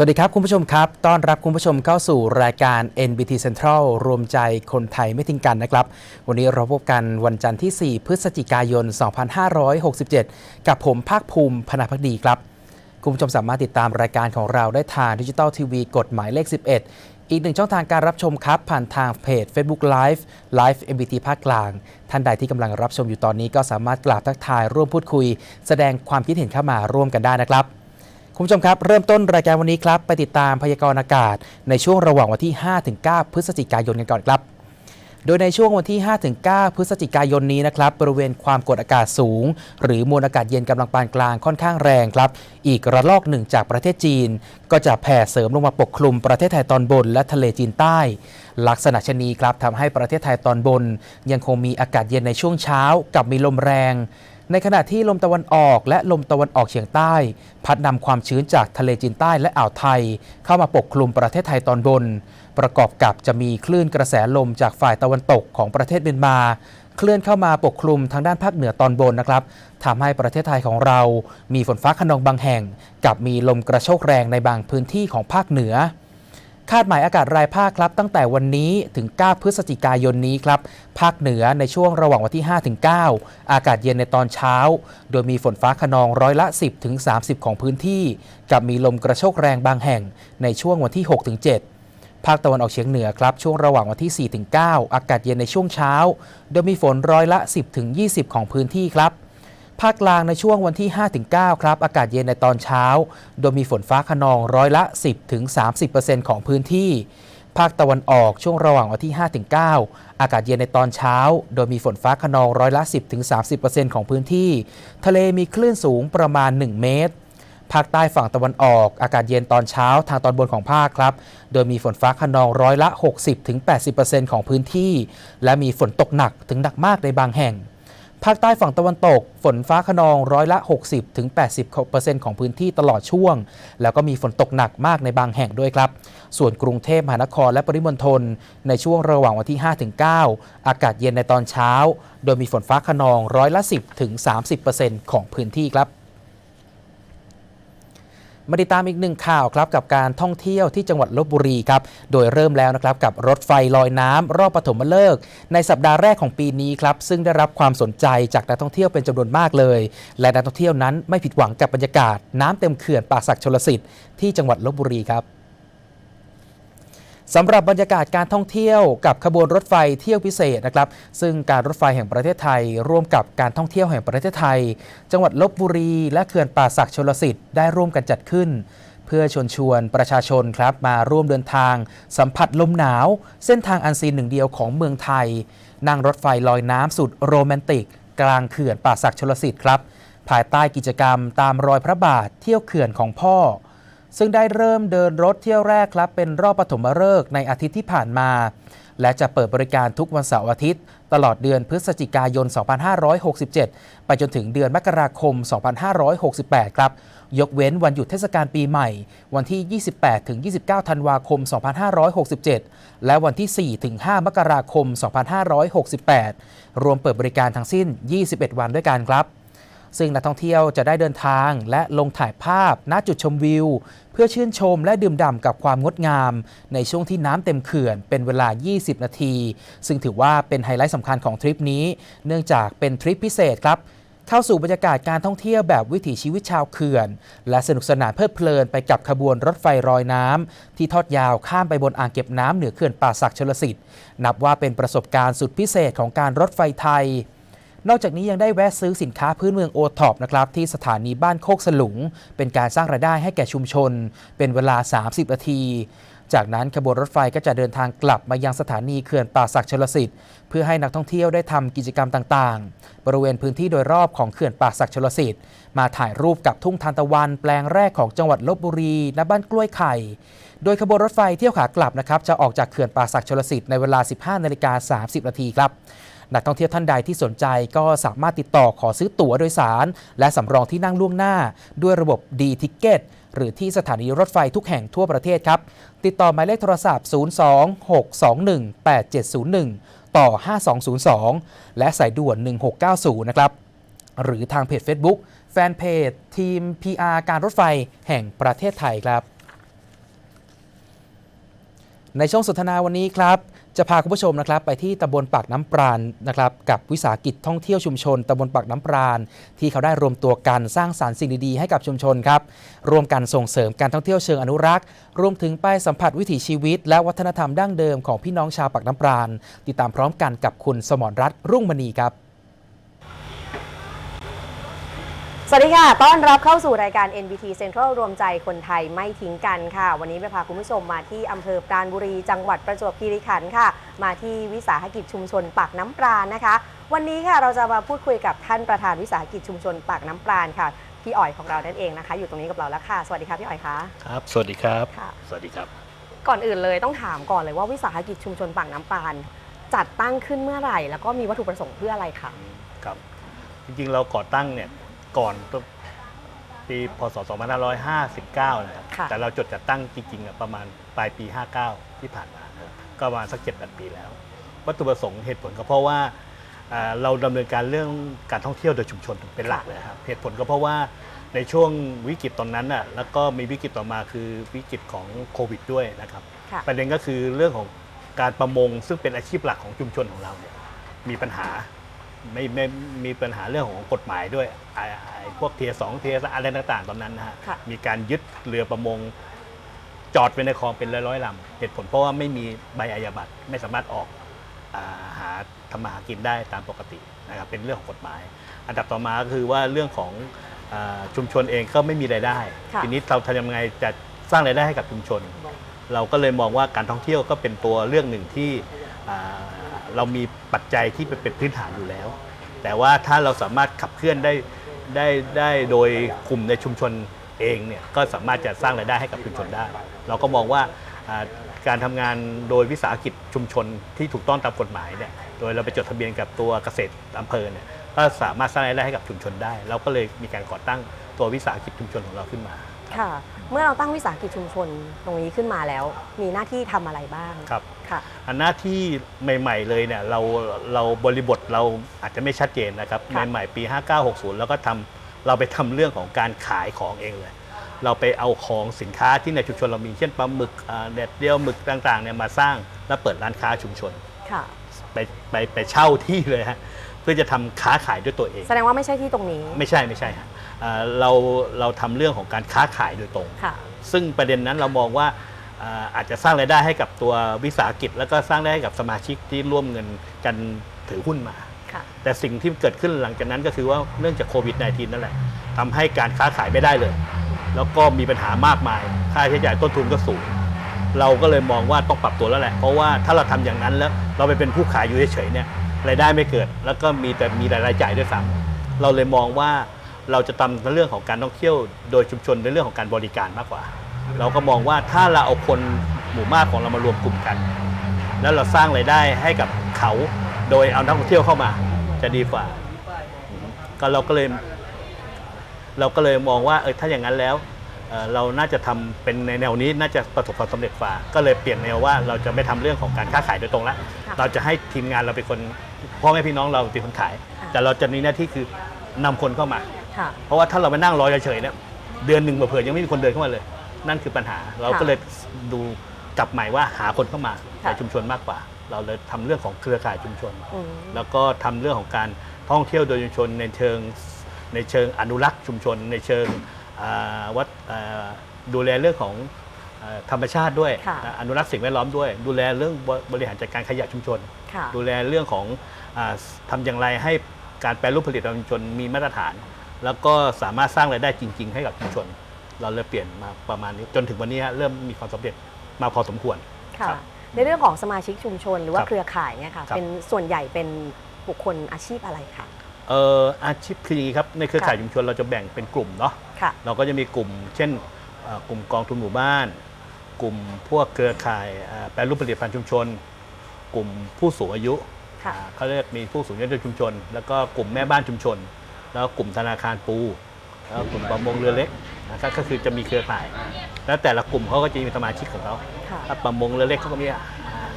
สวัสดีครับคุณผู้ชมครับ ต้อนรับคุณผู้ชมเข้าสู่รายการ NBT Central รวมใจคนไทยไม่ทิ้งกันนะครับ วันนี้เราพบกันวันจันทร์ที่ 4 พฤศจิกายน 2567 กับผมภาคภูมิพนาพักดีครับ คุณผู้ชมสามารถติดตามรายการของเราได้ทางดิจิตอลทีวีกฎหมายเลข 11 อีกหนึ่งช่องทางการรับชมครับ ผ่านทางเพจ Facebook Live Live MBT ภาคกลาง ท่านใดที่กำลังรับชมอยู่ตอนนี้ก็สามารถกราบทักทายร่วมพูดคุย แสดงความคิดเห็นเข้ามาร่วมกันได้นะครับ คุณผู้ชมครับ เริ่มต้นรายการวันนี้ครับ ไปติดตามพยากรณ์อากาศ ในช่วงระหว่างวันที่ 5-9 พฤศจิกายนกันก่อนครับโดยในช่วงวันที่ 5-9 พฤศจิกายนนี้นะครับ บริเวณความกดอากาศสูง หรือมวลอากาศเย็นกำลังปานกลางค่อนข้างแรงครับ อีกระลอกหนึ่งจากประเทศจีน ก็จะแผ่เสริมลงมาปกคลุมประเทศไทยตอนบนและทะเลจีนใต้ ลักษณะเช่นนี้ครับทำให้ประเทศไทยตอนบน ยังคงมีอากาศเย็นในช่วงเช้ากับมีลมแรง ในขณะที่ลมตะวันออกและลมตะวันออกเฉียงใต้ พัดนำความชื้นจากทะเลจีนใต้และอ่าวไทย เข้ามาปกคลุมประเทศไทยตอนบน ประกอบกับจะมีคลื่นกระแสลมจากฝ่ายตะวันตกของประเทศเมียนมาเคลื่อนเข้ามาปกคลุมทางด้านภาคเหนือตอนบนนะครับทำให้ประเทศไทยของเรา มีฝนฟ้าขนองบางแห่ง กับมีลมกระโชกแรงในบางพื้นที่ของภาคเหนือ คาดหมายอากาศรายภาคครับตั้งแต่วันนี้ถึง 9 พฤศจิกายนนี้ครับ ภาคเหนือในช่วงระหว่างวันที่ 5 ถึง 9 อากาศเย็นในตอนเช้า โดยมีฝนฟ้าขนองร้อยละ 10 ถึง 30 ของพื้นที่ กับมีลมกระโชกแรงบางแห่งในช่วงวันที่ 6 ถึง 7ภาคตะวันออกเฉียงเหนือครับ ช่วงระหว่างวันที่4ถึง9อากาศเย็นในช่วงเช้า โดยมีฝนร้อยละ 10ถึง20 ของพื้นที่ครับ ภาคกลางในช่วงวันที่ 5-9 ครับ อากาศเย็นในตอนเช้า โดยมีฝนฟ้าขนองร้อยละ 10-30%ของพื้นที่ ภาคตะวันออกช่วงระหว่างวันที่ 5-9 อากาศเย็นในตอนเช้า โดยมีฝนฟ้าขนองร้อยละ 10-30%ของพื้นที่ ทะเลมีคลื่นสูงประมาณ 1 เมตรภาคใต้ฝั่งตะวันออก อากาศเย็นตอนเช้าทางตอนบนของภาคครับ โดยมีฝนฟ้าขนองร้อยละ 60-80%ของพื้นที่ และมีฝนตกหนักถึงหนักมากในบางแห่ง ภาคใต้ฝั่งตะวันตก ฝนฟ้าขนองร้อยละ 60-80%ของพื้นที่ตลอดช่วง แล้วก็มีฝนตกหนักมากในบางแห่งด้วยครับ ส่วนกรุงเทพมหานครและปริมณฑลในช่วงระหว่างวันที่ 5-9 อากาศเย็นในตอนเช้า โดยมีฝนฟ้าขนองร้อยละ 10-30%ของพื้นที่ครับ มาติดตามอีกหนึ่งข่าวครับกับการท่องเที่ยวที่จังหวัดลบบุรีครับ โดยเริ่มแล้วนะครับกับรถไฟลอยน้ำรอบปฐมฤกษ์ในสัปดาห์แรกของปีนี้ครับ ซึ่งได้รับความสนใจจากนักท่องเที่ยวเป็นจำนวนมากเลย และนักท่องเที่ยวนั้นไม่ผิดหวังกับบรรยากาศน้ำเต็มเขื่อนป่าศักชลสิทธิ์ที่จังหวัดลบบุรีครับ สำหรับบรรยากาศการท่องเที่ยวกับขบวนรถไฟเที่ยวพิเศษนะครับ ซึ่งการรถไฟแห่งประเทศไทย ร่วมกับการท่องเที่ยวแห่งประเทศไทย จังหวัดลบบุรี และเขื่อนป่าศักชลสิทธิ์ได้ร่วมกันจัดขึ้น เพื่อชวนชวนประชาชนครับมาร่วมเดินทาง สัมผัสลมหนาว เส้นทางอันซีนหนึ่งเดียวของเมืองไทย นั่งรถไฟลอยน้ำสุดโรแมนติก กลางเขื่อนป่าศักชลสิทธิ์ครับภายใต้กิจกรรมตามรอยพระบาทเที่ยวเขื่อนของพ่อ ซึ่งได้เริ่มเดินรถเที่ยวแรกครับเป็นรอบปฐมฤกษ์ในอาทิตย์ที่ผ่านมา และจะเปิดบริการทุกวันเสาร์อาทิตย์ ตลอดเดือนพฤศจิกายน 2567 ไปจนถึงเดือนมกราคม 2568 ครับ ยกเว้นวันหยุดเทศกาลปีใหม่ วันที่ 28-29 ธันวาคม 2567 และวันที่ 4-5 มกราคม 2568 รวมเปิดบริการทั้งสิ้น 21 วันด้วยกันครับ ซึ่งนักท่องเที่ยวจะได้เดินทางและลงถ่ายภาพณจุดชมวิว เพื่อชื่นชมและดื่มด่ำกับความงดงาม ในช่วงที่น้ำเต็มเขื่อนเป็นเวลา 20 นาที ซึ่งถือว่าเป็นไฮไลท์สำคัญของทริปนี้ เนื่องจากเป็นทริปพิเศษครับเข้าสู่บรรยากาศการท่องเที่ยวแบบวิถีชีวิตชาวเขื่อน และสนุกสนานเพลิดเพลินไปกับขบวนรถไฟรอยน้ำที่ทอดยาวข้ามไปบนอ่างเก็บน้ำเหนือเขื่อนป่าศักชลสิทธิ์นับว่าเป็นประสบการณ์สุดพิเศษของการรถไฟไทย นอกจากนี้ยังได้แวะซื้อสินค้าพื้นเมืองโอท็อปนะครับที่สถานีบ้านโคกสลุง เป็นการสร้างรายได้ให้แก่ชุมชน เป็นเวลา 30 นาที จากนั้นขบวนรถไฟก็จะเดินทางกลับมายังสถานีเขื่อนป่าศักชลสิทธิ์เพื่อให้นักท่องเที่ยวได้ทำกิจกรรมต่างๆ บริเวณพื้นที่โดยรอบของเขื่อนป่าศักชลสิทธิ์มาถ่ายรูปกับทุ่งทานตะวันแปลงแรกของจังหวัดลบบุรีณบ้านกล้วยไข่ โดยขบวนรถไฟเที่ยวขากลับนะครับจะออกจากเขื่อนป่าศักชลสิทธิ์ในเวลา 15นาฬิกา30นาทีครับ นักท่องเที่ยวท่านใดที่สนใจก็สามารถติดต่อขอซื้อตั๋วโดยสาร และสำรองที่นั่งล่วงหน้า ด้วยระบบ D Ticket หรือที่สถานีรถไฟทุกแห่งทั่วประเทศครับ ติดต่อหมายเลขโทรศัพท์ 026218701 ต่อ 5202 และสายด่วน 1690 นะครับ หรือทางเพจ Facebook แฟนเพจทีม PR การรถไฟแห่งประเทศไทยครับ ในช่วงสนทนาวันนี้ครับ จะพาคุณผู้ชมนะครับไปที่ตำบลปากน้ำปราณนะครับกับวิสาหกิจท่องเที่ยวชุมชนตำบลปากน้ำปราณที่เขาได้รวมตัวกันสร้างสารรค์สิ่งดีๆให้กับชุมชนครับร่วมกันส่งเสริมการท่องเที่ยวเชิงอนุรักษ์ รวมถึงไปสัมผัสวิถีชีวิต และวัฒนธรรมดั้งเดิมของพี่น้องชาวปากน้ำปราณติดตามพร้อมกันกับคุณสมรรัตน์รุ่งมณีครับ สวัสดีค่ะ ต้อนรับเข้าสู่รายการ NBT Central รวมใจคนไทยไม่ทิ้งกันค่ะ วันนี้ไปพาคุณผู้ชมมาที่อำเภอปราณบุรี จังหวัดประจวบคีรีขันธ์ค่ะ มาที่วิสาหกิจชุมชนปากน้ำปราณนะคะ วันนี้ค่ะเราจะมาพูดคุยกับท่านประธานวิสาหกิจชุมชนปากน้ำปราณค่ะ พี่อ๋อยของเรานั่นเองนะคะ อยู่ตรงนี้กับเราแล้วค่ะ สวัสดีค่ะพี่อ๋อยคะครับ สวัสดีครับ ค่ะ สวัสดีครับ ก่อนอื่นเลยต้องถามก่อนเลยว่าวิสาหกิจชุมชนปากน้ำปราณจัดตั้งขึ้นเมื่อไหร่ แล้วก็มีวัตถุประสงค์เพื่ออะไรคะครับ จริงๆเราก่อตั้งเนี่ย ก่อนปี พศ 2559 นะครับ ค่ะ แต่เราจดจัดตั้งจริงๆอะประมาณปลายปี 59 ที่ผ่านมานะครับก็ประมาณสัก 7-8 ปีแล้ว วัตถุประสงค์เหตุผลก็เพราะว่าอ่าเราดำเนินการเรื่องการท่องเที่ยวโดยชุมชนเป็นหลักเลยครับ เหตุผลก็เพราะว่าในช่วงวิกฤตตอนนั้นน่ะ แล้วก็มีวิกฤตต่อมาคือวิกฤตของโควิดด้วยนะครับ ค่ะ ประเด็นก็คือเรื่องของการประมงซึ่งเป็นอาชีพหลักของชุมชนของเราเนี่ยมีปัญหา ไม่ไม่มีปัญหาเรื่องของกฎหมายด้วยไอ้ไอ้พวกเทียสองเทียอะไรต่างๆ ตอนนั้นนะฮะค่ะ มีการยึดเรือประมง จอดไว้ในคลองเป็นร้อยๆลำเหตุผลเพราะว่าไม่มีใบอายับัตรไม่สามารถออกอาหาทำมาหากินได้ตามปกตินะครับเป็นเรื่องของกฎหมาย อันดับต่อมาก็คือว่าเรื่องของอาชุมชนเองก็ไม่มีรายได้ ค่ะ ทีนี้เราทำยังไงจะสร้างรายได้ให้กับชุมชน เราก็เลยมองว่าการท่องเที่ยวก็เป็นตัวเรื่องหนึ่งที่อ่า เรามีปัจจัยที่เป็นเป็นพื้นฐานอยู่แล้ว แต่ว่าถ้าเราสามารถขับเคลื่อนได้ได้ได้โดยกลุ่มในชุมชนเองเนี่ยก็สามารถจะสร้างรายได้ให้กับชุมชนได้ เราก็มองว่าอ่าการทำงานโดยวิสาหกิจชุมชนที่ถูกต้องตามกฎหมายเนี่ยโดยเราไปจดทะเบียนกับตัวเกษตรอำเภอเนี่ยก็สามารถสร้างรายได้ให้กับชุมชนได้ เราก็เลยมีการก่อตั้งตัววิสาหกิจชุมชนของเราขึ้นมาค่ะ เมื่อเราตั้งวิสาหกิจชุมชนตรงนี้ขึ้นมาแล้ว มีหน้าที่ทำอะไรบ้างครับค่ะ อันหน้าที่ใหม่ ๆ เลยเนี่ยเราเราบริบทเราอาจจะไม่ชัดเจนนะครับค่ะใหม่ๆปี 5960 แล้วก็ทำเราไปทำเรื่องของการขายของเองเลย เราไปเอาของสินค้าที่ในชุมชนเรามีเช่นปลาหมึกอ่าแดดเดียวหมึกต่างๆเนี่ยมาสร้างแล้วเปิดร้านค้าชุมชนค่ะไปไปไปเช่าที่เลยฮะเพื่อจะทำค้าขายด้วยตัวเอง แสดงว่าไม่ใช่ที่ตรงนี้ ไม่ใช่ไม่ใช่ฮะอ่าเราเราทำเรื่องของการค้าขายโดยตรงค่ะซึ่งประเด็นนั้นเรามองว่า อ่าอาจจะสร้างรายได้ให้กับตัววิสาหกิจ แล้วก็สร้างได้ให้กับสมาชิกที่ร่วมเงินกันถือหุ้นมาค่ะแต่สิ่งที่เกิดขึ้นหลังจากนั้นก็คือว่าเนื่องจากโควิด -19 นั่นแหละทำให้การค้าขายไม่ได้เลย แล้วก็มีปัญหามากมาย ค่าใช้จ่ายต้นทุนก็สูง เราก็เลยมองว่าต้องปรับตัวแล้วแหละ เพราะว่าถ้าเราทำอย่างนั้นแล้วเราไปเป็นผู้ขายอยู่เฉยๆเนี่ยรายได้ไม่เกิด แล้วก็มีแต่มีรายจ่ายด้วยซ้ำเราเลยมองว่าเราจะทำในเรื่องของการท่องเที่ยว โดยชุมชนในเรื่องของการบริการมากกว่า เราก็มองว่าถ้าเราเอาคนหมู่มากของเรามารวมกลุ่มกัน แล้วเราสร้างรายได้ให้กับเขาโดยเอานักท่องเที่ยวเข้ามา จะดีกว่าอืมก็เราก็เลย เราก็เลยมองว่าเออถ้าอย่างนั้นแล้วเอ่อเราน่าจะทำเป็นในแนวนี้น่าจะประสบความสำเร็จกว่า ก็เลยเปลี่ยนแนวว่าเราจะไม่ทำเรื่องของการค้าขายโดยตรงแล้วค่ะเราจะให้ทีมงานเราเป็นคนพ่อแม่พี่น้องเราเป็นคนขาย ค่ะ แต่เราจะมีหน้าที่คือนำคนเข้ามา ค่ะ เพราะว่าถ้าเราไปนั่งรอเฉยๆเนี่ยเดือนหนึ่งเผื่อๆยังไม่มีคนเดินเข้ามาเลย นั่นคือปัญหา เราก็เลยดูกลับใหม่ว่าหาคนเข้ามาในค่ะชุมชนมากกว่า เราเลยทำเรื่องของเครือข่ายชุมชนอืมแล้วก็ทำเรื่องของการท่องเที่ยวโดยชุมชนในเชิงในเชิงอนุรักษ์ชุมชน ในเชิงอ่าวัดอ่าดูแลเรื่องของอ่าธรรมชาติด้วยค่ะนะอนุรักษ์สิ่งแวดล้อมด้วย ดูแลเรื่องบบริหารจัดการขยะชุมชนค่ะดูแลเรื่องของอาทำอย่างไรให้การแปรรูปผลิตภัณฑ์ชุมชนมีมาตรฐาน แล้วก็สามารถสร้างรายได้จริง ๆ ให้กับชุมชน เราเลยเปลี่ยนมาประมาณนี้ จนถึงวันนี้ฮะเริ่มมีความสำเร็จมาพอสมควรค่ะครับในเรื่องของสมาชิกชุมชน หรือว่าครับเครือข่ายเนี่ยค่ะครับเป็นส่วนใหญ่เป็นบุคคลอาชีพอะไรคะเอ่ออาชีพคลีครับในเครือข่ายค่ะชุมชนเราจะแบ่งเป็นกลุ่มเนาะค่ะเราก็จะมีกลุ่ม เช่นเอ่อกลุ่มกองทุนหมู่บ้าน กลุ่มพวกเครือข่ายเอ่อแปรรูปผลิตภัณฑ์ชุมชน กลุ่มผู้สูงอายุค่ะอ่าเขาเรียกมีผู้สูงอายุในชุมชน แล้วก็กลุ่มแม่บ้านชุมชน แล้วก็กลุ่มธนาคารปูแล้วกลุ่มประมงเรือเล็ก นะครับก็คือจะมีเครือข่าย แล้วแต่ละกลุ่มเขาก็จะมีสมาชิกของเขาค่ะถ้าประมงเรือเล็กเขาก็มี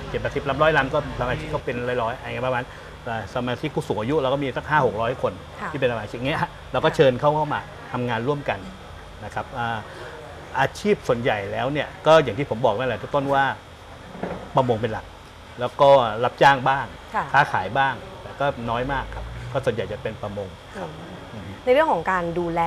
เจ็ดแปดสิบลำร้อยลำก็สมาชิกเขาเป็นร้อยๆอะไรเงี้ยประมาณแต่สมาชิกผู้สูงอายุเราก็มีสักห้าหกร้อยคนค่ะ ที่เป็นสมาชิกเงี้ยฮะเราก็เชิญเขาเข้ามาทำงานร่วมกันนะครับอ่าอาชีพส่วนใหญ่แล้วเนี่ยก็อย่างที่ผมบอกนั่นแหละทุกต้นว่าประมงเป็นหลัก แล้วก็รับจ้างบ้างค่ะ ค้าขายบ้างแต่ก็น้อยมากครับก็ส่วนใหญ่จะเป็นประมงครับอืม ในเรื่องของการดูแล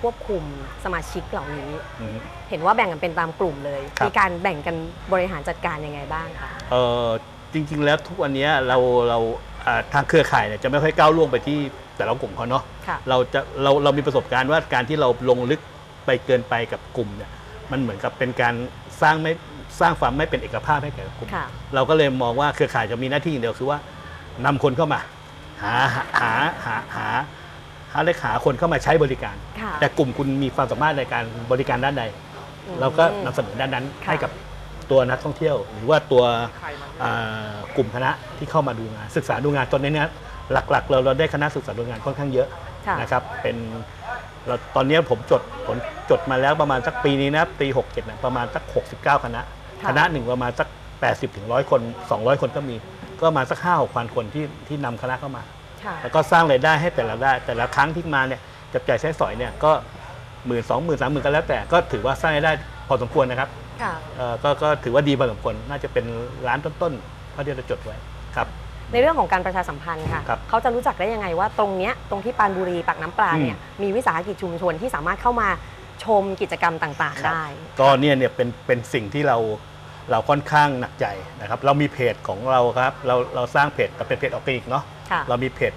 ควบคุมสมาชิกเหล่านี้ อืม เห็นว่าแบ่งกันเป็นตามกลุ่มเลย ครับ มีการแบ่งกันบริหารจัดการยังไงบ้างคะ เออจริง ๆ แล้วทุกวันนี้เราเราอ่าทางเครือข่ายเนี่ยจะไม่ค่อยก้าวล่วงไปที่แต่ละกลุ่มเขาเนาะค่ะ เราจะเราเรามีประสบการณ์ว่าการที่เราลงลึกไปเกินไปกับกลุ่มเนี่ยมันเหมือนกับเป็นการสร้างไม่สร้างความไม่เป็นเอกภาพให้แก่กลุ่ม ค่ะ เราก็เลยมองว่าเครือข่ายจะมีหน้าที่อย่างเดียวคือว่านำคนเข้ามา หาหาหาหาหา หาเลขหาคนเข้ามาใช้บริการ ค่ะ แต่กลุ่มคุณมีความสามารถในการบริการด้านใดอืมเราก็นำเสนอด้านนั้นค่ะ ให้กับตัวนักท่องเที่ยว หรือว่าตัวอ่ากลุ่มคณะที่เข้ามาดูงาน ศึกษาดูงานตอนนี้เนี่ยหลักๆ เราเราได้คณะศึกษาดูงานค่อนข้างเยอะค่ะ นะครับเป็นเราตอนนี้ผมจดผมจดมาแล้วประมาณสักปีนี้นะปี67นะประมาณสัก 69 คณะ ค่ะ คณะหนึ่งประมาณสัก 80ถึง100 คน 200 คนก็มี ก็ประมาณสัก5 6พันคนที่ที่นำคณะเข้ามาค่ะ แล้วก็สร้างรายได้ให้แต่ละได้ แต่ละครั้งที่มาเนี่ยจับจ่ายใช้สอยเนี่ยก็หมื่นสองหมื่นสามหมื่นก็แล้วแต่ก็ถือว่าสร้างรายได้พอสมควรนะครับค่ะเอ่อก็ก็ถือว่าดีพอสมควรน่าจะเป็นร้านต้นๆเท่าที่เราจดไว้ครับ ในเรื่องของการประชาสัมพันธ์ค่ะ ครับเขาจะรู้จักได้ยังไงว่าตรงเนี้ยตรงที่ปรานบุรีปากน้ำปลาเนี่ยมีวิสาหกิจชุมชนที่สามารถเข้ามาชมกิจกรรมต่างๆได้ ก็เนี่ยเนี่ยเป็นเป็นสิ่งที่เราเราค่อนข้างหนักใจนะครับ เรามีเพจของเราครับ เราเราสร้างเพจแต่เป็นเพจออร์แกนิกเนาะค่ะ เรามีเพจ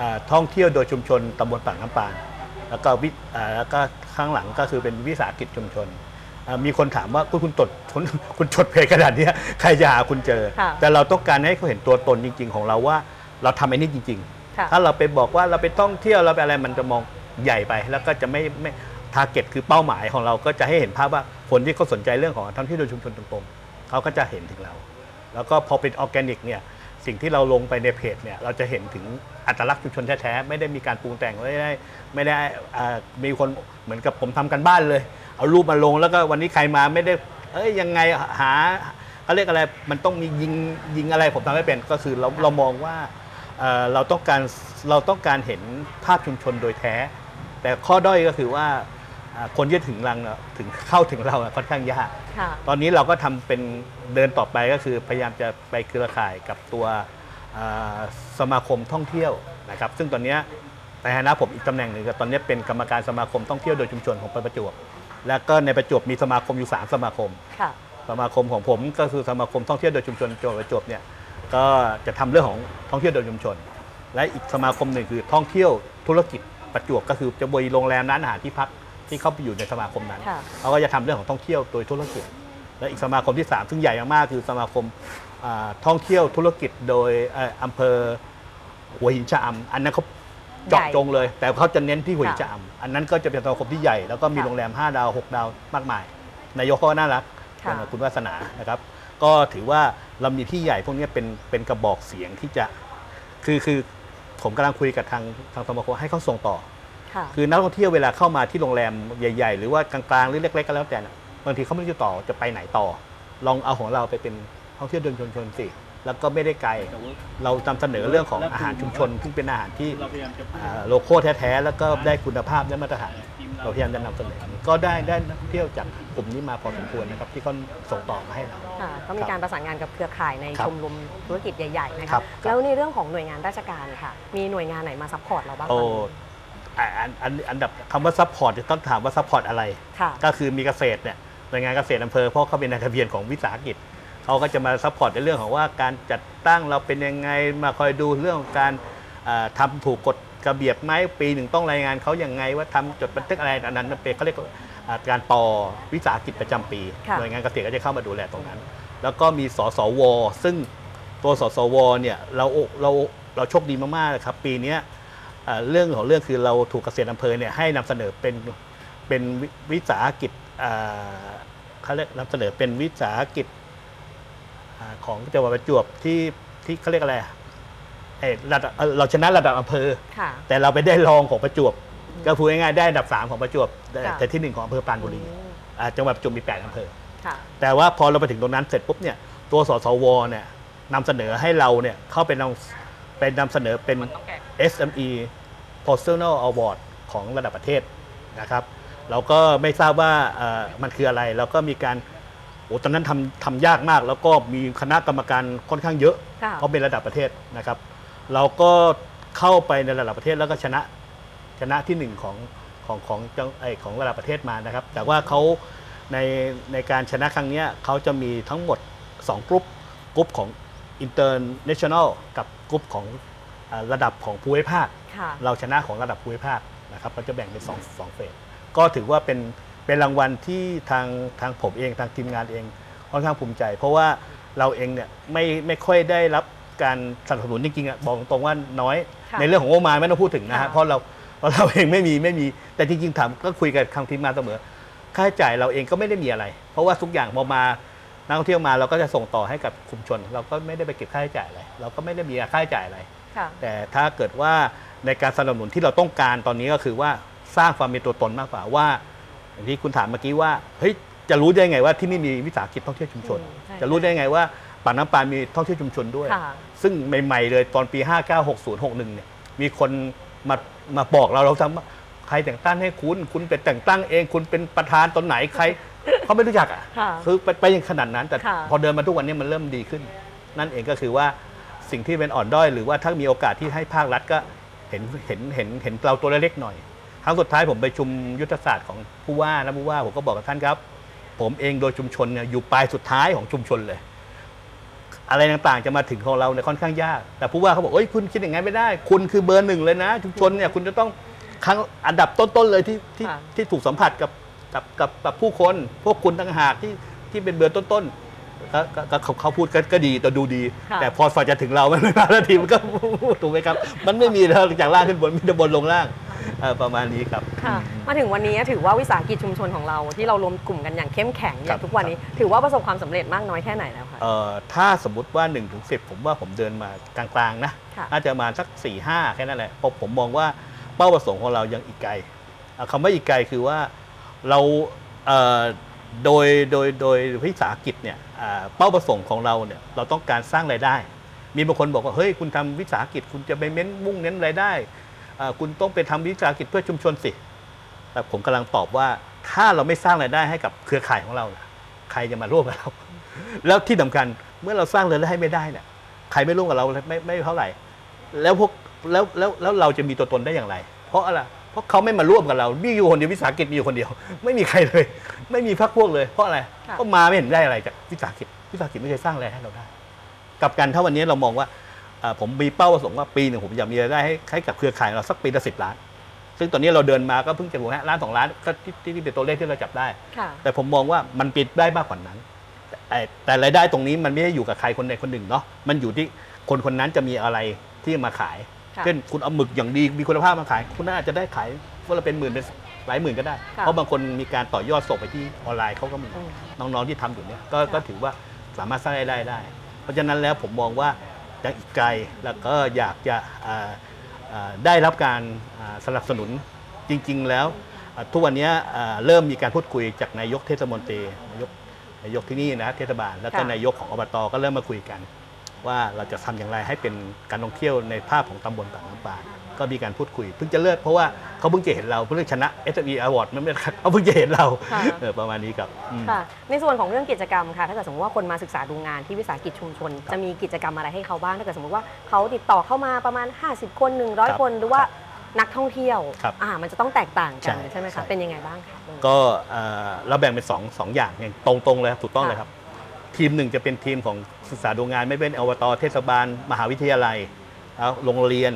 อ่าท่องเที่ยวโดยชุมชนตำบลปากน้ำปานแล้วก็วิอ่าแล้วก็ข้างหลังก็คือเป็นวิสาหกิจชุมชนอ่ามีคนถามว่าคุณคุณจดคุณคุณจดเพจขนาดเนี้ยใครจะหาคุณเจอ ค่ะ แต่เราต้องการให้เขาเห็นตัวตนจริง ๆ ของเราว่าเราทำไอ้นี่จริงค่ะๆถ้าเราไปบอกว่าเราไปท่องเที่ยวเราไปอะไรมันจะมองใหญ่ไป แล้วก็จะไม่ไม่ทาร์เก็ตคือเป้าหมายของเราก็จะให้เห็นภาพว่าคนที่เขาสนใจเรื่องของการท่องเที่ยวโดยชุมชนตรงๆเขาก็จะเห็นถึงเรา แล้วก็พอเป็นออร์แกนิกเนี่ย สิ่งที่เราลงไปในเพจเนี่ยเราจะเห็นถึงอัตลักษณ์ชุมชนแท้ๆไม่ได้มีการปรุงแต่งไม่ได้ไม่ได้มีคนเหมือนกับผมทำกันบ้านเลย เอารูปมาลงแล้วก็วันนี้ใครมาไม่ได้เอ้ยยังไงหาเขาเรียกอะไรมันต้องมียิงยิงอะไรผมทำไม่เป็นก็คือเราเรามองว่าเราต้องการเราต้องการเห็นภาพชุมชนโดยแท้ แต่ข้อด้อยก็คือว่า คนที่จะถึงรังเนี่ยถึงเข้าถึงเราอะค่อนข้างยากค่ะตอนนี้เราก็ทำเป็นเดินต่อไปก็คือพยายามจะไปเครือข่ายกับตัวอ่าสมาคมท่องเที่ยวนะครับ ซึ่งตอนเนี้ยในฐานะผมอีกตำแหน่งหนึ่งก็ตอนนี้เป็นกรรมการสมาคมท่องเที่ยวโดยชุมชนของประจวบ แล้วก็ในประจวบมีสมาคมอยู่3สมาคมค่ะสมาคมของผมก็คือสมาคมท่องเที่ยวโดยชุมชนจังหวัดประจวบเนี่ยก็จะทำเรื่องของท่องเที่ยวโดยชุมชน และอีกสมาคมหนึ่งคือท่องเที่ยวธุรกิจประจวบก็คือจะบริโรงแรมร้านอาหารที่พัก ที่เข้าไปอยู่ในสมาคมนั้นค่ะ เขาก็จะทำเรื่องของท่องเที่ยวโดยธุรกิจ และอีกสมาคมที่ 3 ซึ่งใหญ่มากๆคือสมาคมอ่าท่องเที่ยวธุรกิจโดยเอ่ออำเภอหัวหินชะอำอันนั้นเขาเจาะใหญ่จงเลย แต่เขาจะเน้นที่หัวหินค่ะชะอำอันนั้นก็จะเป็นสมาคมที่ใหญ่แล้วก็มีค่ะโรงแรม 5 ดาว 6 ดาวมากมาย นายกเขาก็น่ารักค่ะเป็นคุณวาสนานะครับ ก็ถือว่าเรามีที่ใหญ่พวกนี้เป็นเป็นกระบอกเสียงที่จะ คือคือผมกำลังคุยกับทางทางสมาคมให้เขาส่งต่อ ค่ะ คือนักท่องเที่ยวเวลาเข้ามาที่โรงแรมใหญ่ๆ หรือว่ากลางๆหรือเล็กๆก็แล้วแต่นะบางทีเขาไม่รู้จะต่อจะไปไหนต่อ ลองเอาของเราไปเป็นท่องเที่ยวเดินชุมชนสิแล้วก็ไม่ได้ไกล เรานำเสนอเรื่องของอาหารชุมชนซึ่งเป็นอาหารที่อ่าโลโก้แท้ๆแล้วก็ได้คุณภาพได้มาตรฐานเราพยายามจะนำเสนอก็ได้ได้นักท่องเที่ยวจากกลุ่มนี้มาพอสมควรนะครับที่เขาส่งต่อมาให้เราค่ะก็มีการประสานงานกับเครือข่ายในครับชมรมธุรกิจใหญ่ๆนะครัคะบแล้วในเรื่องของหน่วยงานราชการค่ะ มีหน่วยงานไหนมาซัพพอร์ตเราบ้างโอ้ต อนนี้อ่าอันอันอันดับคำว่าซัพพอร์ตต้องถามว่าซัพพอร์ตอะไร ค่ะ ก็คือมีเกษตรเนี่ยหน่วยงานเกษตรอำเภอเพราะเขาเป็นนายทะเบียนของวิสาหกิจเขาก็จะมาซัพพอร์ตในเรื่องของว่าการจัดตั้งเราเป็นยังไงมาคอยดูเรื่องของการอ่าทำาถูกกฎกระเบียบไหมปีหนึ่งต้องรายงานเขาอย่างไงว่าทำจดบันทึกอะไรอันนั้นเป็นเขาเรียกว่าอ่าการต่อวิสาหกิจประจำปีค่ะ หน่วยงานเกษตรก็จะเข้ามาดูแลตรงนั้น แล้วก็มีสสว ซึ่งตัวสสวเนี่ยเราเราเราโชคดีมากๆเลยครับปีเนี้ยอ่า เรื่องของเรื่องคือเราถูกเกษตรอำเภอเนี่ยให้นำเสนอเป็นเป็นวิวิสาหกิจอ่าเขาเรียกนำเสนอเป็นวิสาหกิจอ่าของจังหวัดประจวบที่ที่เขาเรียกอะไรอะเอ่อระดับเอ่อเราชนะระดับอำเภอค่ะแต่เราไปได้รองของประจวบ ก็พูดง่ายๆได้อันดับ 3 ของประจวบ แต่ค่ะแต่ที่หนึ่งของอำเภอปรานบุรีอืมอ่าจังหวัดประจวบมี 8อำเภอค่ะแต่ว่าพอเราไปถึงตรงนั้นเสร็จปุ๊บเนี่ยตัวสสวเนี่ยนำเสนอให้เราเนี่ยเข้าไปนำ เป็นนำเสนอเป็น SME Personal Award ของระดับประเทศนะครับ เราก็ไม่ทราบว่าเอ่อมันคืออะไรเราก็มีการโอ้ตอนนั้นทำทำยากมาก แล้วก็มีคณะกรรมการค่อนข้างเยอะค่ะเพราะเป็นระดับประเทศนะครับ เราก็เข้าไปในระดับประเทศแล้วก็ชนะชนะที่หนึ่งของของของจังไอของระดับประเทศมานะครับ แต่ว่าเขาในในการชนะครั้งเนี้ยเขาจะมีทั้งหมด 2กรุ๊ปกรุ๊ปของ international กับกรุ๊ปของอ่าระดับของภูมิภาคค่ะเราชนะของระดับภูมิภาคนะครับก็จะแบ่งเป็นสองสองเฟสก็ถือว่าเป็นเป็นรางวัลที่ทางทางผมเองทางทีมงานเองค่อนข้างภูมิใจ เพราะว่าเราเองเนี่ยไม่ไม่ค่อยได้รับการสนับสนุนจริงๆอะบอกตรงๆว่าน้อยค่ะในเรื่องของงบประมาณไม่ต้องพูดถึงนะฮะค่ะเพราะเราเพราะเราเองไม่มีไม่มีแต่จริงๆถามก็คุยกับทางทีมงานเสมอ ค่าใช้จ่ายเราเองก็ไม่ได้มีอะไร เพราะว่าทุกอย่างพอมา นักท่องเที่ยวมาเราก็จะส่งต่อให้กับชุมชน เราก็ไม่ได้ไปเก็บค่าใช้จ่ายอะไรเราก็ไม่ได้มีค่าใช้จ่ายอะไรค่ะแต่ถ้าเกิดว่าในการสนับสนุนที่เราต้องการตอนนี้ก็คือว่าสร้างความเป็นตัวตนมากกว่าว่าอย่างที่คุณถามเมื่อกี้ว่าเฮ้ยจะรู้ได้ไงว่าที่นี่มีวิสาหกิจท่องเที่ยวชุมชนอืมใช่จะรู้ได้ไงว่าปากน้ำปานมีท่องเที่ยวชุมชนด้วยค่ะซึ่งใหม่ๆเลยตอนปี 59 60 61เนี่ยมีคนมามาบอกเราเราทำว่าใครแต่งตั้งให้คุณ คุณเป็นแต่งตั้งเอง คุณเป็นประธานตอนไหนใคร เขาไม่รู้จักอะค่ะคือไปไปอย่างขนาดนั้น แต่ค่ะ พอเดินมาทุกวันนี้มันเริ่มดีขึ้น นั่นเองก็คือว่าสิ่งที่เป็นอ่อนด้อยหรือว่าถ้ามีโอกาสที่ให้ภาครัฐก็เห็นเห็นเห็นเห็นเราตัวเล็กๆหน่อย ครั้งสุดท้ายผมไปชุมยุทธศาสตร์ของผู้ว่านะผู้ว่าผมก็บอกกับท่านครับ ผมเองโดยชุมชนเนี่ยอยู่ปลายสุดท้ายของชุมชนเลย อะไรต่างๆจะมาถึงของเราเนี่ยค่อนข้างยาก แต่ผู้ว่าเขาบอกเอ้ยคุณคิดอย่างนั้นไม่ได้ คุณคือเบอร์หนึ่งเลยนะ ชุมชนเนี่ยคุณจะต้องครั้งอันดับต้นๆเลยที่ที่ค่ะ ที่ถูกสัมผัสกับ กับกับกับผู้คนพวกคุณต่างหากที่ที่เป็นเบอร์ต้นๆก็ก็ก็เขาเขาพูดก็ก็ดีแต่ดูดี ค่ะ แต่พอฝ่าจะถึงเรา มันไม่มาแล้วทีมันก็ถูกไหมครับ มันไม่มีแล้วจากล่างขึ้นบนมีแต่บนลงล่างเอ่อประมาณนี้ครับ ค่ะมาถึงวันนี้ถือว่าวิสาหกิจชุมชนของเราที่เรารวมกลุ่มกันอย่างเข้มแข็งอครัย่าบ งทุกวันนี้ ถือว่าประสบความสำเร็จมากน้อยแค่ไหนแล้วคะ เอ่อถ้าสมมติว่า1นถึงสิผมว่าผมเดินมากลางๆนะค่ะ น่าจะมาสัก4ี่ห้าแค่นั้นแหละเพราะผมมองว่าเป้าประสงค์ของเรายังอีกไกลอะคำว่าอีกไกลคือว่า เราเโดยโดยโดยวิสาหกิจเนี่ยเป้าประสงค์ของเราเนี่ยเราต้องการสร้างรายได้ มีบางคนบอกว่าเฮ้ยคุณทำวิสาหกิจ คุณจะไปเม้นมุ่งเน้นรายได้คุณต้องไปทำวิสาหกิจเพื่อชุมชนสิ แต่ผมกำลังตอบว่าถ้าเราไม่สร้างรายได้ให้กับเครือข่ายของเราล่ะใครจะมาร่วมกับเรา แล้วที่สำคัญเมื่อเราสร้างรายได้ไม่ได้เนี่ยใครไม่ร่วมกับเราไม่ไม่เท่าไหร่ แล้วพวกแล้วแล้วแล้วเราจะมีตัวตนได้อย่างไร เพราะอะไร ราะเขาไม่มาร่วมกับเรามีอยู่คนเดียววิสาหกิจมีอยู่คนเดียว ไม่มีใครเลย ไม่มีพรรคพวกเลย เพราะอะไรค่ะ ก็มาไม่เห็นได้อะไรจากวิสาหกิจวิสาหกิจไม่เคยสร้างอะไรให้เราได้กลับกันถ้าวันนี้เรามองว่าเอ่อผมมีเป้าประสงค์ว่าปีหนึ่งผมอยากมีรายได้ให้ให้กับเครือข่ายเราสักปีละสิบล้าน ซึ่งตอนนี้เราเดินมาก็เพิ่งจะหัวล้านสองล้านก็ที่ที่ที่เป็นตัวเลขที่เราจับได้ ค่ะ แต่ผมมองว่ามันปิดได้มากกว่านั้นแต่แต่รายได้ตรงนี้มันไม่ได้อยู่กับใครคนใดคนหนึ่งเนาะมันอยู่ที่คนคนนั้นจะมีอะไรที่มาขายค่ะ เช่นคุณเอาหมึกอย่างดีมีคุณภาพมาขาย คุณน่าจะได้ขายว่าเราเป็นหมื่นเป็นหลายหมื่นก็ได้ ค่ะเพราะบางคนมีการต่อยอดส่งไปที่ออนไลน์เขาก็มีอืมน้องๆที่ทำอยู่เนี่ยก็ค่ะก็ถือว่าสามารถสร้างรายได้ได้ เพราะฉะนั้นแล้วผมมองว่ายังอีกไกลแล้วก็อยากจะอ่าอ่าได้รับการอ่าสนับสนุนจริง ๆ แล้วอ่าทุกวันนี้อ่าเริ่มมีการพูดคุยจากนายกเทศมนตรีนายกนายกที่นี่นะเทศบาลแล้วก็ค่ะ นายกของอบตก็เริ่มมาคุยกัน ว่าเราจะทำอย่างไรให้เป็นการท่องเที่ยวในภาพของตำบลปากน้ำปานก็มีการพูดคุยเพิ่งจะเลิกเพราะว่าเขาเพิ่งจะเห็นเราเพิ่งชนะ SME Award ไม่ไม่ครับเขาเพิ่งจะเห็นเราค่ะเออประมาณนี้ครับอืมค่ะในส่วนของเรื่องกิจกรรมค่ะ ถ้าเกิดสมมติว่าคนมาศึกษาดูงานที่วิสาหกิจชุมชนครับจะมีกิจกรรมอะไรให้เขาบ้าง ถ้าเกิดสมมติว่าเขาติดต่อเข้ามาประมาณ 50 คนครับ100 คนหรือว่านักท่องเที่ยวครับอ่ามันจะต้องแตกต่างกันใช่ใช่ไหมใช่คะเป็นยังไงบ้างคะก็เอ่อเราแบ่งเป็นสองสองอย่างอย่างตรงๆเลยครับถูกต้องค่ะเลยครับ ทีมหนึ่งจะเป็นทีมของ ศึกษาดูงานไม่เป็นอบตเทศบาล มหาวิทยาลัยแล้วโรงเรียน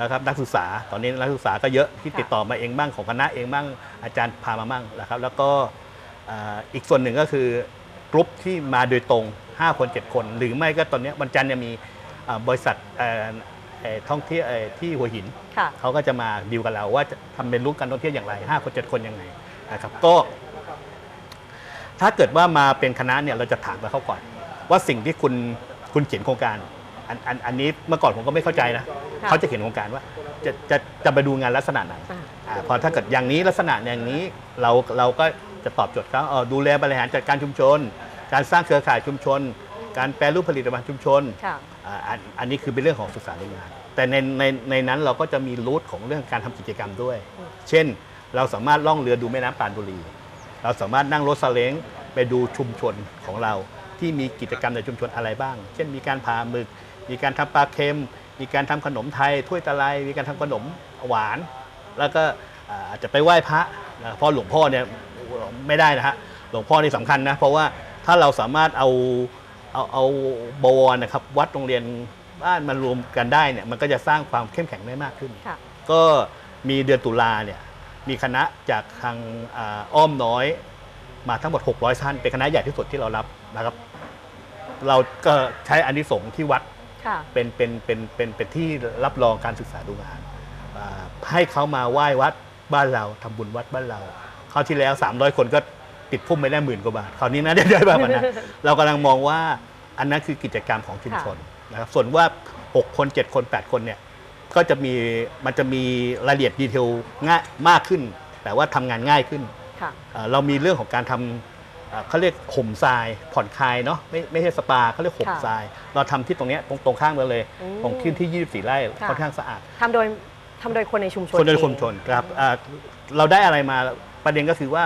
นะครับนักศึกษาตอนนี้นักศึกษาก็เยอะที่ค่ะติดต่อมาเองบ้างของคณะเองบ้างอาจารย์พามาบ้างนะครับ แล้วก็เอ่ออีกส่วนหนึ่งก็คือกลุ่มที่มาโดยตรง 5 คน 7 คน หรือไม่ก็ตอนนี้วันจันทร์เนี่ยมีเอ่อบริษัทเอ่อเอ่อท่องเที่ยวเอ่อที่หัวหินค่ะเขาก็จะมาดีลกับเราว่าจะทำเป็นรูปการท่องเที่ยวอย่างไร 5 คน 7 คนยังไงนะครับก็ ถ้าเกิดว่ามาเป็นคณะเนี่ยเราจะถามกับเขาก่อน ว่าสิ่งที่คุณคุณเขียนโครงการอันอันอันนี้เมื่อก่อนผมก็ไม่เข้าใจนะค่ะเขาจะเขียนโครงการว่าจะจะจะไปดูงานลักษณะไหนอ่าอ่าพอถ้าเกิดอย่างนี้ลักษณะอย่างนี้เราเราก็จะตอบโจทย์เขาเออดูแลบริหารจัดการชุมชน การสร้างเครือข่ายชุมชน การแปรรูปผลิตภัณฑ์ชุมชน ค่ะ อ่าอันอันนี้คือเป็นเรื่องของศึกษาดูงาน แต่ในในในนั้นเราก็จะมีรูทของเรื่องการทำกิจกรรมด้วย อืม เช่น เราสามารถล่องเรือดูแม่น้ำปรานบุรี เราสามารถนั่งรถซาเล้งไปดูชุมชนของเรา ที่มีกิจกรรมในชุมชนอะไรบ้าง เช่นมีการผ่าหมึก มีการทำปลาเค็ม มีการทำขนมไทย ถ้วยตะไลมีการทำขนมหวาน แล้วก็อ่าอาจจะไปไหว้พระนะเพราะหลวงพ่อเนี่ยไม่ได้นะฮะหลวงพ่อนี่สำคัญนะ เพราะว่าถ้าเราสามารถเอาเอาเอาบวรนะครับวัดโรงเรียนบ้านมารวมกันได้เนี่ยมันก็จะสร้างความเข้มแข็งได้มากขึ้นค่ะก็มีเดือนตุลาเนี่ยมีคณะจากทางอาอ้อมน้อยมาทั้งหมด 600 ท่าน เป็นคณะใหญ่ที่สุดที่เรารับนะครับ เราก็ใช้อานิสงส์ที่วัดค่ะ เป็นเป็นเป็นเป็นเป็นที่รับรองการศึกษาดูงานอ่าให้เขามาไหว้วัดบ้านเราทำบุญวัดบ้านเราคราวที่แล้ว 300 คนก็ติดพุ่มไปได้หมื่นกว่าบาทคราวนี้นะได้ได้แบบนั้น เรากำลังมองว่าอันนั้นคือกิจกรรมของชุมชนนะครับส่วนว่า 6 คน 7 คน 8 คนเนี่ยก็จะมีมันจะมีรายละเอียดดีเทลง่ายมากขึ้น แต่ว่าทำงานง่ายขึ้นค่ะ เอ่อเรามีเรื่องของการทำ เอ่อเขาเรียกห่มทรายผ่อนคลายเนาะไม่ไม่ใช่สปาเขาเรียกห่มค่ะทราย เราทำที่ตรงเนี้ยตรงตรงข้างเราเลยอืมของที่ที่ 24 ไร่ค่ะ ค่อนข้างสะอาด ทำโดยทำโดยคนในชุมชนคนโดยเองชุมชนครับอ่าเราได้อะไรมาประเด็นก็คือว่า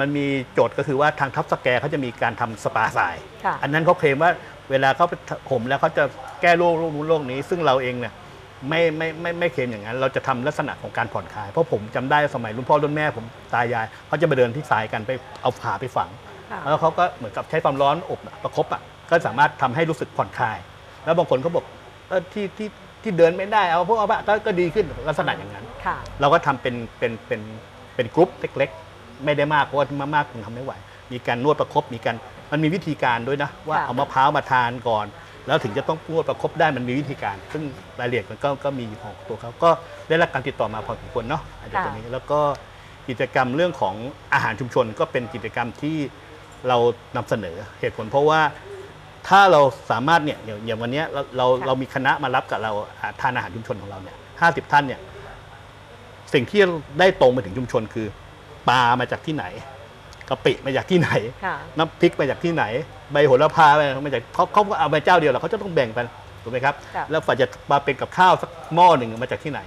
มันมีโจทย์ก็คือว่าทางทัพสแกร์เขาจะมีการทำสปาทราย ค่ะ อันนั้นเขาเคลมว่าเวลาเขาไปห่มแล้วเขาจะแก้โรคโรคนู้นโรคนี้ ซึ่งเราเองเนี่ย ไม่ไม่ไม่ไม่เคลมอย่างนั้น เราจะทำลักษณะของการผ่อนคลาย เพราะผมจำได้สมัยรุ่นพ่อรุ่นแม่ผมตายายเขาจะไปเดินที่ทรายกันไปเอาขาไปฝังค่ะแล้วเขาก็เหมือนกับใช้ความร้อนอบอะประคบอะก็สามารถทำให้รู้สึกผ่อนคลาย แล้วบางคนเขาบอกเออที่ที่ที่เดินไม่ได้เอาพวกเอาปะก็ก็ดีขึ้นลักษณะอย่างนั้นค่ะเราก็ทำเป็นเป็นเป็นเป็นกรุ๊ปเล็กๆ ไม่ได้มากเพราะว่ามากๆคงทำไม่ไหว มีการนวดประคบมีการมันมีวิธีการด้วยนะว่าค่ะเอามะพร้าวมาทานก่อน แล้วถึงจะต้องนวดประคบได้มันมีวิธีการ ซึ่งรายละเอียดมันก็ก็มีของตัวเขาก็ได้รับการติดต่อมาพอสมควรเนาะอาจจะตรงนี้แล้วก็กิจกรรมเรื่องของอาหารชุมชนก็เป็นกิจกรรมที่เรานำเสนอเหตุผลเพราะว่าถ้าเราสามารถเนี่ยอย่างอย่างวันเนี้ยเราเราค่ะเรามีคณะมารับกับเราอ่าทานอาหารชุมชนของเราเนี่ยห้าสิบท่านเนี่ยสิ่งที่ได้ตรงมาถึงชุมชนคือปลามาจากที่ไหน กะปิมาจากที่ไหน ค่ะน้ำพริกมาจากที่ไหน ใบโหระพามาจากเขาเขาก็เอาไปเจ้าเดียวแล้วเขาจะต้องแบ่งกันถูกไหมครับ ค่ะ แล้วฝ่าจะมาเป็นกับข้าวสักหม้อหนึ่งมาจากที่ไหน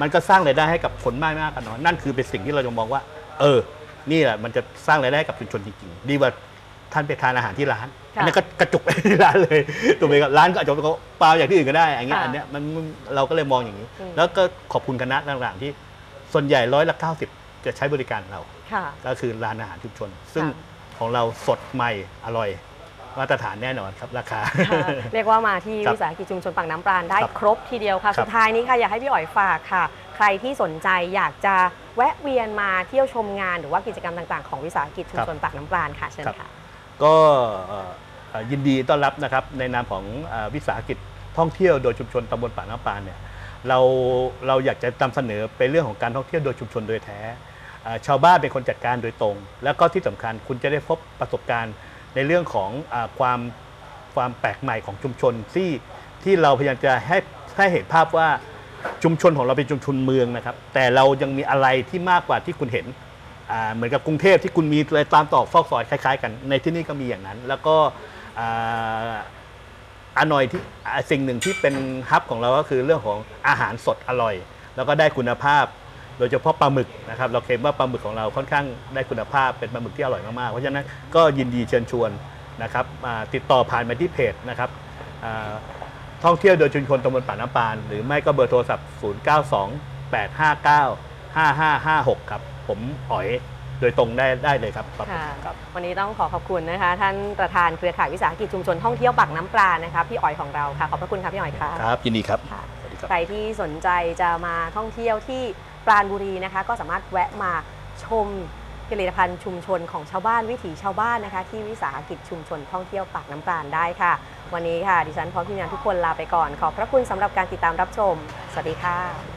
มันก็สร้างรายได้ให้กับคนมากมากกันเนาะนั่นคือเป็นสิ่งที่เราจะมองว่า เออ นี่แหละมันจะสร้างรายได้ให้กับชุมชนจริงๆ ดีกว่าท่านไปทานอาหารที่ร้าน ค่ะอันนี้นก็กระจุกไปที่ร้านเลยถูกไหมครับร้านก็อาจจะเขาเปล่าอย่างที่อื่นก็ได้อย่างเงี้ยค่ะอันเนี้ยมันมันเราก็เลยมองอย่างนี้ อืม แล้วก็ขอบคุณคณะต่างๆที่ส่วนใหญ่ร้อยละ90 จะใช้บริการเรา ค่ะ ก็คือร้านอาหารชุมชน ซึ่งค่ะของเราสดใหม่อร่อย มาตรฐานแน่นอนครับราคาค่ะเรียกว่ามาที่ครับวิสาหกิจชุมชนปากน้ำปราณได้ครับครบทีเดียวค่ะ ครับ สุดท้ายนี้ค่ะอยากให้พี่อ๋อยฝากค่ะ ใครที่สนใจอยากจะแวะเวียนมาเที่ยวชมงานหรือว่ากิจกรรมต่างๆของวิสาหกิจชุมชนปากน้ำปราณค่ะเชิญครับค่ะ ก็เอ่อเอ่อยินดีต้อนรับนะครับในนามของเอ่อวิสาหกิจท่องเที่ยวโดยชุมชนตำบลป่าน้ำปานเนี่ยเราเราอยากจะนำเสนอเป็นเรื่องของการท่องเที่ยวโดยชุมชนโดยแท้เอ่อ ชาวบ้านเป็นคนจัดการโดยตรง แล้วก็ที่สำคัญคุณจะได้พบประสบการณ์ในเรื่องของอความความแปลกใหม่ของชุมชนที่ที่เราพยายามจะให้ให้เห็นภาพว่าชุมชนของเราเป็นชุมชนเมืองนะครับ แต่เรายังมีอะไรที่มากกว่าที่คุณเห็นเหมือนกับกรุงเทพที่คุณมีอะไรตามตอกซอกซอยคล้าย ๆ กันในที่นี่ก็มีอย่างนั้น แล้วก็อ่าอันหน่อยที่สิ่งหนึ่งที่เป็นฮับของเราก็คือเรื่องของอาหารสดอร่อย แล้วก็ได้คุณภาพ โดยเฉพาะปลาหมึกนะครับเราเคลมว่าปลาหมึกของเราค่อนข้างได้คุณภาพเป็นปลาหมึกที่อร่อยมากๆเพราะฉะนั้นก็ยินดีเชิญชวนนะครับอ่าติดต่อผ่านมาที่เพจนะครับอ่าท่องเที่ยวโดยชุมชนตำบลป่าน้ำปาน หรือไม่ก็เบอร์โทรศัพท์ 092 859 5556 ครับ ผมอ๋อยโดยตรงได้ได้เลยครับครับค่ะครับ วันนี้ต้องขอขอบคุณนะคะ ท่านประธานเครือข่ายวิสาหกิจชุมชนท่องเที่ยวปากน้ำปลานะคะพี่อ๋อยของเราค่ะ ขอบพระคุณค่ะพี่อ๋อยค่ะครับยินดีครับค่ะสวัสดีครับ ใครที่สนใจจะมาท่องเที่ยวที่ ปราณบุรีนะคะ ก็สามารถแวะมาชมผลิตภัณฑ์ชุมชนของชาวบ้านวิถีชาวบ้านนะคะ ที่วิสาหกิจชุมชนท่องเที่ยวปากน้ำปราณได้ค่ะ วันนี้ค่ะ ดิฉันพร้อมทีมงานทุกคนลาไปก่อน ขอบพระคุณสำหรับการติดตามรับชม สวัสดีค่ะ